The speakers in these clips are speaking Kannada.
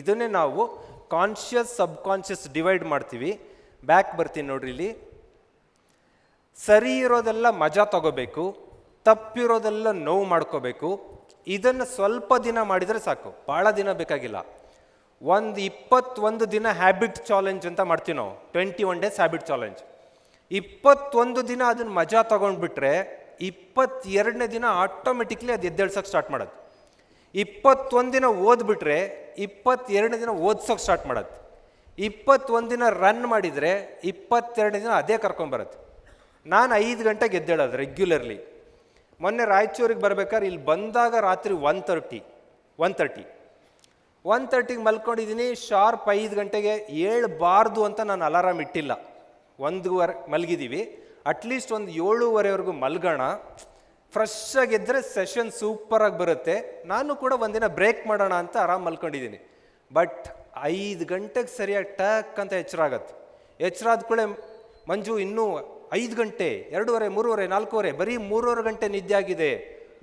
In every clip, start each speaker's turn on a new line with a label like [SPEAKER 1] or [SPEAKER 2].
[SPEAKER 1] ಇದನ್ನೇ ನಾವು ಕಾನ್ಷಿಯಸ್ ಸಬ್ ಕಾನ್ಷಿಯಸ್ ಡಿವೈಡ್ ಮಾಡ್ತೀವಿ. ಬ್ಯಾಕ್ ಬರ್ತೀನಿ ನೋಡ್ರಿ ಇಲ್ಲಿ. ಸರಿ ಇರೋದೆಲ್ಲ ಮಜಾ ತಗೋಬೇಕು. ತಪ್ಪಿರೋದೆಲ್ಲ ನೋವು ಮಾಡ್ಕೋಬೇಕು. ಇದನ್ನು ಸ್ವಲ್ಪ ದಿನ ಮಾಡಿದರೆ ಸಾಕು. ಭಾಳ ದಿನ ಬೇಕಾಗಿಲ್ಲ. ಒಂದು ಇಪ್ಪತ್ತೊಂದು ದಿನ ಹ್ಯಾಬಿಟ್ ಚಾಲೆಂಜ್ ಅಂತ ಮಾಡ್ತೀವಿ ನಾವು. Twenty one days habit challenge ಇಪ್ಪತ್ತೊಂದು ದಿನ ಅದನ್ನು ಮಜಾ ತಗೊಂಡ್ಬಿಟ್ರೆ ಇಪ್ಪತ್ತೆರಡನೇ ದಿನ ಆಟೋಮೆಟಿಕ್ಲಿ ಅದು ಎದ್ದೇಳ್ಸೋಕೆ ಸ್ಟಾರ್ಟ್ ಮಾಡೋದು. ಇಪ್ಪತ್ತೊಂದು ದಿನ ಓದ್ಬಿಟ್ರೆ ಇಪ್ಪತ್ತೆರಡನೇ ದಿನ ಓದ್ಸೋಕೆ ಸ್ಟಾರ್ಟ್ ಮಾಡತ್ತೆ. ಇಪ್ಪತ್ತೊಂದು ದಿನ ರನ್ ಮಾಡಿದರೆ ಇಪ್ಪತ್ತೆರಡು ದಿನ ಅದೇ ಕರ್ಕೊಂಬರುತ್ತೆ ನಾನು ಐದು ಗಂಟೆಗೆ ಎದ್ದೇಳೋದು ರೆಗ್ಯುಲರ್ಲಿ ಮೊನ್ನೆ ರಾಯಚೂರಿಗೆ ಬರ್ಬೇಕಾದ್ರೆ ಇಲ್ಲಿ ಬಂದಾಗ ರಾತ್ರಿ one thirty one thirty one ತರ್ಟಿಗೆ ಮಲ್ಕೊಂಡಿದ್ದೀನಿ ಶಾರ್ಪ್ ಐದು ಗಂಟೆಗೆ ಏಳಬಾರ್ದು ಅಂತ ನಾನು ಅಲಾರಾಮ್ ಇಟ್ಟಿಲ್ಲ. ಒಂದುವರೆ ಮಲಗಿದ್ದೀವಿ ಅಟ್ಲೀಸ್ಟ್ ಒಂದು ಏಳೂವರೆವರೆಗೂ ಮಲ್ಗೋಣ. ಫ್ರೆಶ್ ಆಗಿದ್ದರೆ ಸೆಷನ್ ಸೂಪರಾಗಿ ಬರುತ್ತೆ. ನಾನು ಕೂಡ ಒಂದಿನ ಬ್ರೇಕ್ ಮಾಡೋಣ ಅಂತ ಆರಾಮ್ ಮಲ್ಕೊಂಡಿದ್ದೀನಿ. ಬಟ್ ಐದು ಗಂಟೆಗೆ ಸರಿಯಾಗಿ ಟಕ್ ಅಂತ ಎಚ್ಚರ ಆಗತ್ತೆ. ಎಚ್ಚರ ಆದ ಕೂಡಲೇ ಮಂಜು ಇನ್ನೂ ಐದು ಗಂಟೆ, ಎರಡೂವರೆ, ಮೂರುವರೆ, ನಾಲ್ಕೂವರೆ, ಬರೀ ಮೂರುವರೆ ಗಂಟೆ ನಿದ್ದೆ ಆಗಿದೆ.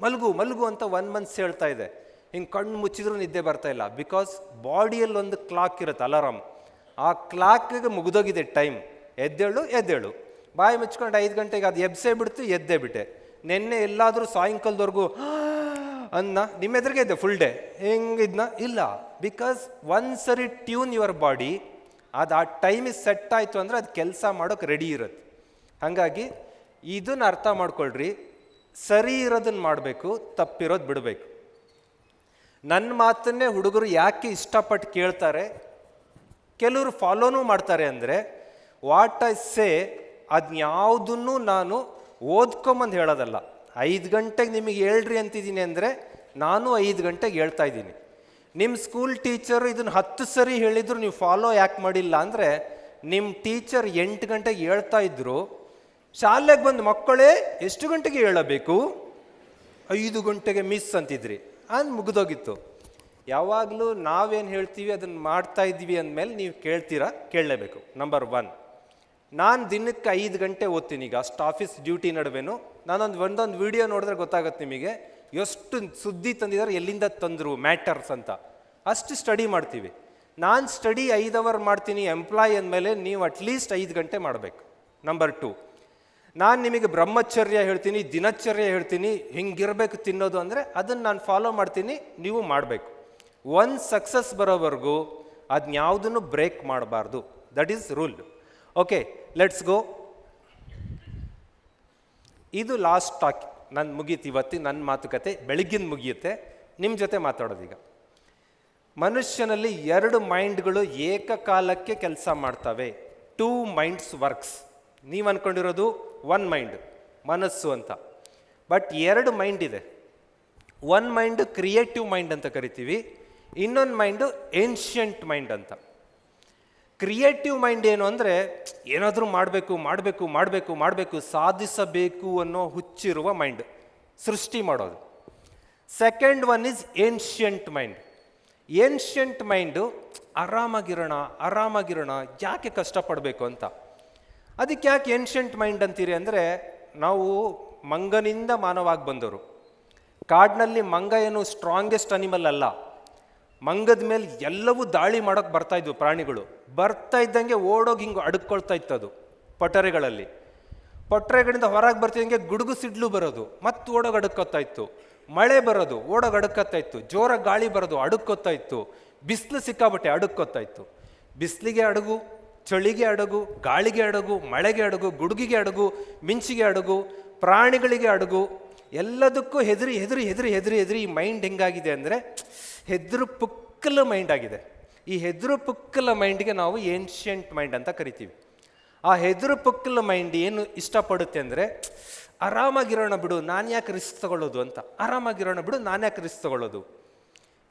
[SPEAKER 1] ಮಲ್ಗು ಮಲ್ಗು ಅಂತ ಒನ್ ಮಂತ್ಸ್ ಹೇಳ್ತಾ ಇದೆ. ಹಿಂಗೆ ಕಣ್ಣು ಮುಚ್ಚಿದ್ರೂ ನಿದ್ದೆ ಬರ್ತಾ ಇಲ್ಲ. ಬಿಕಾಸ್ ಬಾಡಿಯಲ್ಲಿ ಒಂದು ಕ್ಲಾಕ್ ಇರುತ್ತೆ ಅಲಾರಾಮ್ ಆ ಕ್ಲಾಕಿಗೆ ಮುಗಿದೋಗಿದೆ ಟೈಮ್ ಎದ್ದೇಳು ಎದ್ದೇಳು. ಬಾಯಿ ಮುಚ್ಕೊಂಡು ಐದು ಗಂಟೆಗೆ ಅದು ಎಬ್ಸೇ ಬಿಡ್ತು, ಎದ್ದೇ ಬಿಟ್ಟೆ. ನಿನ್ನೆ ಎಲ್ಲಾದರೂ ಸಾಯಂಕಾಲದವರೆಗೂ ಅನ್ನ ನಿಮ್ಮ ಎದುರಿಗೆ ಇದೆ ಫುಲ್ ಡೇ ಹೆಂಗಿದ್ನ ಇಲ್ಲ. ಬಿಕಾಸ್ ಸರಿ ಟ್ಯೂನ್ ಯುವರ್ ಬಾಡಿ ಅದು ಆ ಟೈಮಿಗೆ ಸೆಟ್ ಆಯಿತು ಅಂದರೆ ಅದು ಕೆಲಸ ಮಾಡೋಕೆ ರೆಡಿ ಇರುತ್ತೆ. ಹಾಗಾಗಿ ಇದನ್ನು ಅರ್ಥ ಮಾಡ್ಕೊಳ್ರಿ. ಸರಿ ಇರೋದನ್ನು ಮಾಡಬೇಕು, ತಪ್ಪಿರೋದು ಬಿಡಬೇಕು. ನನ್ನ ಮಾತನ್ನೇ ಹುಡುಗರು ಯಾಕೆ ಇಷ್ಟಪಟ್ಟು ಕೇಳ್ತಾರೆ? ಕೆಲವರು ಫಾಲೋನೂ ಮಾಡ್ತಾರೆ ಅಂದರೆ ವಾಟ್ ಐ ಸೇ ಅದನ್ಯಾವುದನ್ನು ನಾನು ಓದ್ಕೊಂಬಂದು ಹೇಳೋದಲ್ಲ. ಐದು ಗಂಟೆಗೆ ನಿಮಗೆ ಹೇಳ್ರಿ ಅಂತಿದ್ದೀನಿ ಅಂದರೆ ನಾನು ಐದು ಗಂಟೆಗೆ ಹೇಳ್ತಾ ಇದ್ದೀನಿ. ನಿಮ್ಮ ಸ್ಕೂಲ್ ಟೀಚರು ಇದನ್ನು ಹತ್ತು ಸರಿ ಹೇಳಿದ್ರು ನೀವು ಫಾಲೋ ಯಾಕೆ ಮಾಡಿಲ್ಲ ಅಂದರೆ ನಿಮ್ಮ ಟೀಚರ್ ಎಂಟು ಗಂಟೆಗೆ ಹೇಳ್ತಾ ಇದ್ದರು ಶಾಲೆಗೆ ಬಂದು ಮಕ್ಕಳೇ ಎಷ್ಟು ಗಂಟೆಗೆ ಹೇಳಬೇಕು? ಐದು ಗಂಟೆಗೆ ಮಿಸ್ ಅಂತಿದ್ರಿ. ಅಂದ್ ಮುಗಿದೋಗಿತ್ತು. ಯಾವಾಗಲೂ ನಾವೇನು ಹೇಳ್ತೀವಿ ಅದನ್ನು ಮಾಡ್ತಾ ಇದ್ದೀವಿ ಅಂದಮೇಲೆ ನೀವು ಕೇಳ್ತೀರಾ? ಕೇಳಲೇಬೇಕು. Number one. ನಾನು ದಿನಕ್ಕೆ ಐದು ಗಂಟೆ ಓದ್ತೀನಿ ಈಗ, ಅಷ್ಟು ಆಫೀಸ್ ಡ್ಯೂಟಿ ನಡುವೆನು. ನಾನೊಂದು, ಒಂದೊಂದು ವಿಡಿಯೋ ನೋಡಿದ್ರೆ ಗೊತ್ತಾಗುತ್ತೆ ನಿಮಗೆ. ಎಷ್ಟು ಸುದ್ದಿ ತಂದಿದ್ದಾರೆ, ಎಲ್ಲಿಂದ ತಂದರು ಮ್ಯಾಟರ್ಸ್ ಅಂತ. ಅಷ್ಟು ಸ್ಟಡಿ ಮಾಡ್ತೀವಿ. ನಾನು ಸ್ಟಡಿ ಐದು ಅವರ್ ಮಾಡ್ತೀನಿ ಎಂಪ್ಲಾಯ್ ಅಂದಮೇಲೆ ನೀವು ಅಟ್ಲೀಸ್ಟ್ ಐದು ಗಂಟೆ ಮಾಡಬೇಕು. ನಂಬರ್ ಟು ನಾನು ನಿಮಗೆ ಬ್ರಹ್ಮಚರ್ಯ ಹೇಳ್ತೀನಿ, ದಿನಚರ್ಯ ಹೇಳ್ತೀನಿ, ಹಿಂಗಿರಬೇಕು ತಿನ್ನೋದು ಅಂದರೆ ಅದನ್ನು ನಾನು ಫಾಲೋ ಮಾಡ್ತೀನಿ, ನೀವು ಮಾಡಬೇಕು. ಒಂದು ಸಕ್ಸಸ್ ಬರೋವರೆಗೂ ಅದನ್ನ ಯಾವುದನ್ನು ಬ್ರೇಕ್ ಮಾಡಬಾರ್ದು. That is rule okay let's go ಇದು ಲಾಸ್ಟ್ ಟಾಕ್ ನಾನು ಮುಗೀತು ಇವತ್ತು ನನ್ನ ಮಾತುಕತೆ ಬೆಳಗ್ಗಿನ ಮುಗಿಯುತ್ತೆ. ನಿಮ್ಮ ಜೊತೆ ಮಾತಾಡೋದೀಗ. ಮನುಷ್ಯನಲ್ಲಿ ಎರಡು ಮೈಂಡ್ಗಳು ಏಕಕಾಲಕ್ಕೆ ಕೆಲಸ ಮಾಡ್ತವೆ. ಟೂ ಮೈಂಡ್ಸ್ ವರ್ಕ್ಸ್ ನೀವು ಅನ್ಕೊಂಡಿರೋದು ಒನ್ ಮೈಂಡ್ ಮನಸ್ಸು ಅಂತ. ಬಟ್ ಎರಡು ಮೈಂಡ್ ಇದೆ. ಒನ್ ಮೈಂಡ್ ಕ್ರಿಯೇಟಿವ್ ಮೈಂಡ್ ಅಂತ ಕರಿತೀವಿ. ಇನ್ನೊಂದು ಮೈಂಡು ಏನ್ಷಿಯಂಟ್ ಮೈಂಡ್ ಅಂತ. ಕ್ರಿಯೇಟಿವ್ ಮೈಂಡ್ ಏನು ಅಂದರೆ, ಏನಾದರೂ ಮಾಡಬೇಕು ಮಾಡಬೇಕು ಮಾಡಬೇಕು ಮಾಡಬೇಕು, ಸಾಧಿಸಬೇಕು ಅನ್ನೋ ಹುಚ್ಚಿರುವ ಮೈಂಡ್, ಸೃಷ್ಟಿ ಮಾಡೋದು. Second one is ancient mind ancient mind ಆರಾಮಾಗಿರೋಣ ಆರಾಮಾಗಿರೋಣ, ಯಾಕೆ ಕಷ್ಟಪಡಬೇಕು ಅಂತ? ಅದಕ್ಕೆ ಯಾಕೆ ಏನ್ಷಿಯಂಟ್ ಮೈಂಡ್ ಅಂತೀರಿ ಅಂದರೆ, ನಾವು ಮಂಗನಿಂದ ಮಾನವಾಗಿ ಬಂದವರು. ಕಾಡಿನಲ್ಲಿ ಮಂಗ ಏನು ಸ್ಟ್ರಾಂಗೆಸ್ಟ್ ಅನಿಮಲ್ ಅಲ್ಲ. ಮಂಗದ ಮೇಲೆ ಎಲ್ಲವೂ ದಾಳಿ ಮಾಡೋಕ್ಕೆ ಬರ್ತಾ ಇದ್ವು ಪ್ರಾಣಿಗಳು. ಬರ್ತಾ ಇದ್ದಂಗೆ ಓಡೋಗಿ ಹಿಂಗೆ ಅಡ್ಕೊಳ್ತಾ ಇತ್ತು ಅದು ಪೊಟರೆಗಳಲ್ಲಿ. ಪೊಟರೆಗಳಿಂದ ಹೊರಗೆ ಬರ್ತಿದ್ದಂಗೆ ಗುಡುಗು ಸಿಡ್ಲು ಬರೋದು, ಮತ್ತೆ ಓಡೋಗಿ ಅಡ್ಕೋತಾ ಇತ್ತು. ಮಳೆ ಬರೋದು, ಓಡೋಗಿ ಅಡ್ಕೋತಾ ಇತ್ತು. ಜೋರ ಗಾಳಿ ಬರೋದು, ಅಡುಕೋತಾ ಇತ್ತು. ಬಿಸಿಲು ಸಿಕ್ಕಾಬಟ್ಟೆ ಅಡುಕೋತಾ ಇತ್ತು. ಬಿಸಿಲಿಗೆ ಅಡಗು, ಚಳಿಗೆ ಅಡಗು, ಗಾಳಿಗೆ ಅಡಗು, ಮಳೆಗೆ ಅಡಗು, ಗುಡುಗಿಗೆ ಅಡಗು, ಮಿಂಚಿಗೆ ಅಡಗು, ಪ್ರಾಣಿಗಳಿಗೆ ಅಡಗು ಎಲ್ಲದಕ್ಕೂ ಹೆದರಿ ಹೆದರಿ ಹೆದರಿ ಹೆದರಿ ಹೆದರಿ ಈ ಮೈಂಡ್ ಹೆಂಗಾಗಿದೆ ಅಂದರೆ ಹೆದರು ಪುಕ್ಕಲ ಮೈಂಡ್ ಆಗಿದೆ. ಈ ಹೆದರು ಪುಕ್ಕಲ ಮೈಂಡ್ಗೆ ನಾವು ಏನ್ಷಿಯಂಟ್ ಮೈಂಡ್ ಅಂತ ಕರಿತೀವಿ. ಆ ಹೆದರು ಪುಕ್ಕಲ ಮೈಂಡ್ ಏನು ಇಷ್ಟಪಡುತ್ತೆ ಅಂದರೆ ಆರಾಮಾಗಿರೋಣ ಬಿಡು, ನಾನು ಯಾಕೆ ರಿಸ್ಕ್ ತಗೊಳ್ಳೋದು ಅಂತ. ಆರಾಮಾಗಿರೋಣ ಬಿಡು, ನಾನು ಯಾಕೆ ರಿಸ್ಕ್ ತಗೊಳ್ಳೋದು.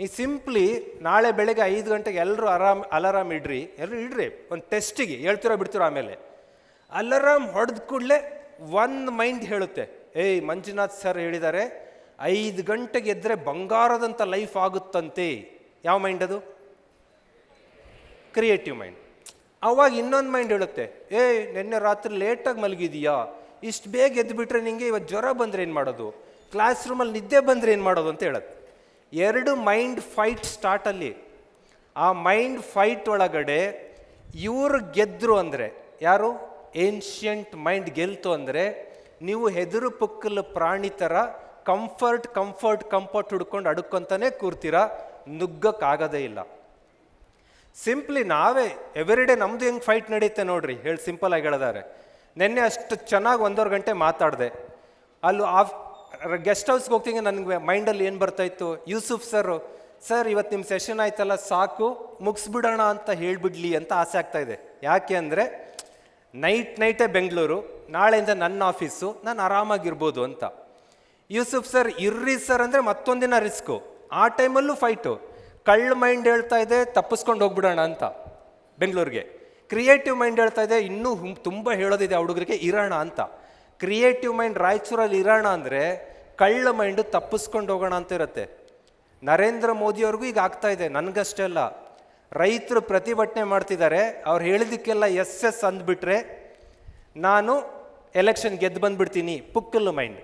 [SPEAKER 1] ಈ ಸಿಂಪ್ಲಿ ನಾಳೆ ಬೆಳಗ್ಗೆ ಐದು ಗಂಟೆಗೆ ಎಲ್ಲರೂ ಆರಾಮ್, ಅಲಾರಾಮ್ ಇಡ್ರಿ ಎಲ್ಲರೂ ಇಡ್ರಿ, ಒಂದು ಟೆಸ್ಟಿಗೆ ಹೇಳ್ತಿರೋ ಬಿಡ್ತಿರೋ ಆಮೇಲೆ. ಅಲಾರಾಮ್ ಹೊಡೆದ ಕೂಡಲೇ ಒಂದು ಮೈಂಡ್ ಹೇಳುತ್ತೆ. ಏಯ್ ಮಂಜುನಾಥ್ ಸರ್ ಹೇಳಿದ್ದಾರೆ, ಐದು ಗಂಟೆಗೆ ಎದ್ದರೆ ಬಂಗಾರದಂಥ ಲೈಫ್ ಆಗುತ್ತಂತೆ. ಯಾವ ಮೈಂಡ್ ಅದು? ಕ್ರಿಯೇಟಿವ್ ಮೈಂಡ್ ಅವಾಗ ಇನ್ನೊಂದು ಮೈಂಡ್ ಹೇಳುತ್ತೆ, ಏಯ್ ನಿನ್ನೆ ರಾತ್ರಿ ಲೇಟಾಗಿ ಮಲಗಿದೀಯಾ? ಇಷ್ಟು ಬೇಗ ಎದ್ದುಬಿಟ್ರೆ ನಿಂಗೆ ಇವತ್ತು ಜ್ವರ ಬಂದರೆ ಏನು ಮಾಡೋದು? ಕ್ಲಾಸ್ ರೂಮಲ್ಲಿ ನಿದ್ದೆ ಬಂದರೆ ಏನು ಮಾಡೋದು ಅಂತ ಹೇಳುತ್ತೆ. ಎರಡು ಮೈಂಡ್ ಫೈಟ್ ಸ್ಟಾರ್ಟಲ್ಲಿ ಆ ಮೈಂಡ್ ಫೈಟ್ ಒಳಗಡೆ ಇವರು ಗೆದ್ದರು ಅಂದರೆ, ಯಾರು? ಏನ್ಷಿಯಂಟ್ ಮೈಂಡ್ ಗೆಲ್ತು ಅಂದರೆ ನೀವು ಹೆದರು ಪುಕ್ಕಲು ಪ್ರಾಣಿ ಥರ ಕಂಫರ್ಟ್ ಕಂಫರ್ಟ್ ಕಂಫರ್ಟ್ ಹುಡ್ಕೊಂಡು ಅಡುಕೊಂತಾನೆ ಕೂರ್ತೀರಾ? ನುಗ್ಗಕ್ಕಾಗದೇ ಇಲ್ಲ. ಸಿಂಪ್ಲಿ ನಾವೇ ಎವ್ರಿಡೇ ನಮ್ದು ಹೆಂಗೆ ಫೈಟ್ ನಡೆಯುತ್ತೆ ನೋಡ್ರಿ, ಹೇಳಿ ಸಿಂಪಲ್ ಆಗಿ ಹೇಳಿದಾರೆ. ನಿನ್ನೆ ಅಷ್ಟು ಚೆನ್ನಾಗಿ ಒಂದೂವರೆ ಗಂಟೆ ಮಾತಾಡಿದೆ. ಅಲ್ಲಿ ಆಫ್ ಗೆಸ್ಟ್ ಹೌಸ್ಗೆ ಹೋಗ್ತೀನಿ ನನಗೆ ಮೈಂಡಲ್ಲಿ ಏನು ಬರ್ತಾಯಿತ್ತು ಯೂಸುಫ್ ಸರ್ ಸರ್ ಇವತ್ತು ನಿಮ್ಮ ಸೆಷನ್ ಆಯ್ತಲ್ಲ, ಸಾಕು, ಮುಗಿಸ್ಬಿಡೋಣ ಅಂತ ಹೇಳಿಬಿಡ್ಲಿ ಅಂತ ಆಸೆ ಆಗ್ತಾ ಇದೆ. ಯಾಕೆ ಅಂದರೆ ನೈಟ್ ನೈಟೇ ಬೆಂಗಳೂರು. ನಾಳೆಯಿಂದ ನನ್ನ ಆಫೀಸು, ನಾನು ಆರಾಮಾಗಿರ್ಬೋದು ಅಂತ. ಯೂಸುಫ್ ಸರ್, ಇರ್ರಿ ಸರ್ ಅಂದರೆ ಮತ್ತೊಂದಿನ ರಿಸ್ಕು. ಆ ಟೈಮಲ್ಲೂ ಫೈಟು. ಕಳ್ಳ ಮೈಂಡ್ ಹೇಳ್ತಾ ಇದೆ, ತಪ್ಪಿಸ್ಕೊಂಡು ಹೋಗ್ಬಿಡೋಣ ಅಂತ. ಬೆಂಗಳೂರಿಗೆ. ಕ್ರಿಯೇಟಿವ್ ಮೈಂಡ್ ಹೇಳ್ತಾ ಇದೆ, ಇನ್ನೂ ತುಂಬ ಹೇಳೋದಿದೆ ಆ ಹುಡುಗರಿಗೆ, ಇರೋಣ ಅಂತ. ಕ್ರಿಯೇಟಿವ್ ಮೈಂಡ್ ರಾಯಚೂರಲ್ಲಿ ಇರೋಣ ಅಂದರೆ ಕಳ್ಳ ಮೈಂಡು ತಪ್ಪಿಸ್ಕೊಂಡು ಹೋಗೋಣ ಅಂತ ಇರುತ್ತೆ. ನರೇಂದ್ರ ಮೋದಿಯವ್ರಿಗೂ ಈಗ ಆಗ್ತಾ ಇದೆ, ನನಗಷ್ಟೇ ಅಲ್ಲ. ರೈತರು ಪ್ರತಿಭಟನೆ ಮಾಡ್ತಿದ್ದಾರೆ, ಅವ್ರು ಹೇಳಿದ್ದಕ್ಕೆಲ್ಲ ಎಸ್ ಎಸ್ ಅಂದ್ಬಿಟ್ರೆ ನಾನು ಎಲೆಕ್ಷನ್ ಗೆದ್ದು ಬಂದ್ಬಿಡ್ತೀನಿ, ಪುಕ್ಕಲ್ಲು ಮೈಂಡ್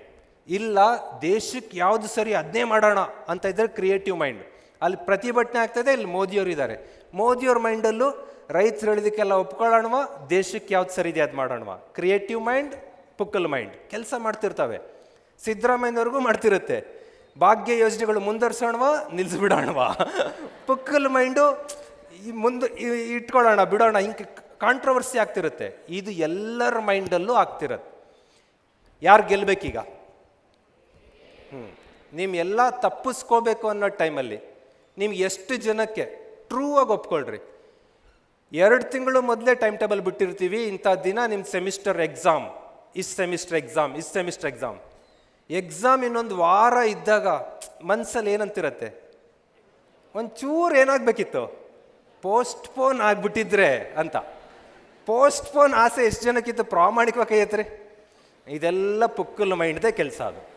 [SPEAKER 1] ಇಲ್ಲ ದೇಶಕ್ಕೆ ಯಾವುದು ಸರಿ ಅದನ್ನೇ ಮಾಡೋಣ ಅಂತ ಇದ್ರೆ ಕ್ರಿಯೇಟಿವ್ ಮೈಂಡ್ ಅಲ್ಲಿ ಪ್ರತಿಭಟನೆ ಆಗ್ತದೆ, ಇಲ್ಲಿ ಮೋದಿಯವರು ಇದ್ದಾರೆ ಮೋದಿಯವ್ರ ಮೈಂಡಲ್ಲೂ ರೈತರು ಹೇಳಿದಕ್ಕೆಲ್ಲ ಒಪ್ಕೊಳ್ಳೋಣವ ದೇಶಕ್ಕೆ ಯಾವ್ದು ಸರಿ ಇದೆ ಅದು ಮಾಡೋಣವ? ಕ್ರಿಯೇಟಿವ್ ಮೈಂಡ್ ಪುಕ್ಕಲ್ ಮೈಂಡ್ ಕೆಲಸ ಮಾಡ್ತಿರ್ತವೆ. ಸಿದ್ದರಾಮಯ್ಯನವ್ರಿಗೂ ಮಾಡ್ತಿರುತ್ತೆ. ಭಾಗ್ಯ ಯೋಜನೆಗಳು ಮುಂದುವರ್ಸೋಣವ ನಿಲ್ಲಿಸ್ಬಿಡೋಣವ ಪುಕ್ಕಲ್ ಮೈಂಡು ಈ ಮುಂದೆ ಇಟ್ಕೊಳ್ಳೋಣ, ಬಿಡೋಣ, ಹಿಂಗೆ ಕಾಂಟ್ರವರ್ಸಿ ಆಗ್ತಿರುತ್ತೆ. ಇದು ಎಲ್ಲರ ಮೈಂಡಲ್ಲೂ ಆಗ್ತಿರತ್ತೆ. ಯಾರು ಗೆಲ್ಬೇಕೀಗ? ಹ್ಞೂ ನೀವು ಎಲ್ಲ ತಪ್ಪಿಸ್ಕೋಬೇಕು ಅನ್ನೋ ಟೈಮಲ್ಲಿ ನಿಮ್ಗೆ ಎಷ್ಟು ಜನಕ್ಕೆ ಟ್ರೂ ಆಗಿ ಒಪ್ಕೊಳ್ರಿ. ಎರಡು ತಿಂಗಳು ಮೊದಲೇ ಟೈಮ್ ಟೇಬಲ್ ಬಿಟ್ಟಿರ್ತೀವಿ, ಇಂಥ ದಿನ ನಿಮ್ಮ semester exam is semester exam is semester exam exam ಇನ್ನೊಂದು ವಾರ ಇದ್ದಾಗ ಮನಸ್ಸಲ್ಲಿ ಏನಂತಿರತ್ತೆ? ಒಂಚೂರು ಏನಾಗಬೇಕಿತ್ತು? ಪೋಸ್ಟ್ಪೋನ್ ಆಗಿಬಿಟ್ಟಿದ್ರೆ ಅಂತ. ಪೋಸ್ಟ್ಪೋನ್ ಆಸೆ ಎಷ್ಟು ಜನಕ್ಕಿತ್ತು ಪ್ರಾಮಾಣಿಕವಾಗಿ ಐತ್ರಿ ಇದೆಲ್ಲ ಪುಕ್ಕಲ್ ಮೈಂಡ್ದೇ ಕೆಲಸ ಅದು.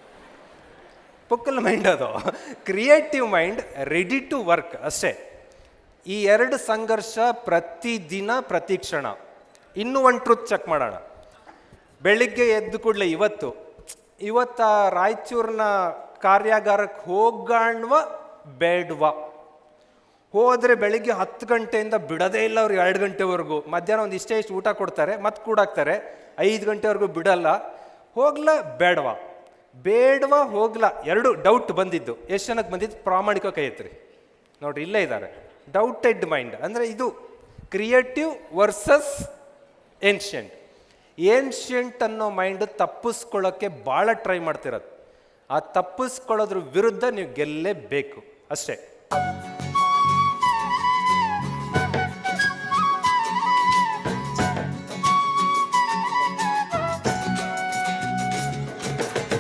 [SPEAKER 1] ಪುಕ್ಕಲ್ ಮೈಂಡ್ ಅದು. Creative mind ready to work ಅಷ್ಟೇ. ಈ ಎರಡು ಸಂಘರ್ಷ ಪ್ರತಿದಿನ ಪ್ರತಿ ಕ್ಷಣ. ಇನ್ನೂ ಒಂದು ಟ್ರುತ್ ಚೆಕ್ ಮಾಡೋಣ. ಬೆಳಿಗ್ಗೆ ಎದ್ದು ಕೂಡಲೇ ಇವತ್ತು. ಇವತ್ತು ರಾಯಚೂರಿನ ಕಾರ್ಯಾಗಾರಕ್ಕೆ ಹೋಗಾಣ್ವ ಬೇಡ್ವಾ. ಹೋದರೆ ಬೆಳಿಗ್ಗೆ ಹತ್ತು ಗಂಟೆಯಿಂದ ಬಿಡೋದೇ ಇಲ್ಲ ಅವ್ರಿಗೆ ಎರಡು ಗಂಟೆವರೆಗೂ. ಮಧ್ಯಾಹ್ನ ಒಂದು ಇಷ್ಟೇ ಇಷ್ಟು ಊಟ ಕೊಡ್ತಾರೆ, ಮತ್ತೆ ಕೂಡಾಕ್ತಾರೆ ಐದು ಗಂಟೆವರೆಗೂ ಬಿಡಲ್ಲ. ಹೋಗ್ಲ ಬೇಡವಾ? ಬೇಡವಾ ಹೋಗ್ಲಾ? ಎರಡು ಡೌಟ್ ಬಂದಿದ್ದು. ಎಷ್ಟು ಜನಕ್ಕೆ ಬಂದಿದ್ದು? ಪ್ರಾಮಾಣಿಕ ಕೈ ಎತ್ರಿ ನೋಡ್ರಿ, ಇಲ್ಲೇ ಇದ್ದಾರೆ ಡೌಟೆಡ್ ಮೈಂಡ್ ಅಂದರೆ ಇದು ಕ್ರಿಯೇಟಿವ್ ವರ್ಸಸ್ ಏನ್ಷಿಯಂಟ್ ಏನ್ಷಿಯಂಟ್ ಅನ್ನೋ ಮೈಂಡ್ ತಪ್ಪಿಸ್ಕೊಳ್ಳೋಕ್ಕೆ ಭಾಳ ಟ್ರೈ ಮಾಡ್ತಿರೋದು ಆ ತಪ್ಪಿಸ್ಕೊಳ್ಳೋದ್ರ ವಿರುದ್ಧ ನೀವು ಗೆಲ್ಲಲೇಬೇಕು ಅಷ್ಟೇ.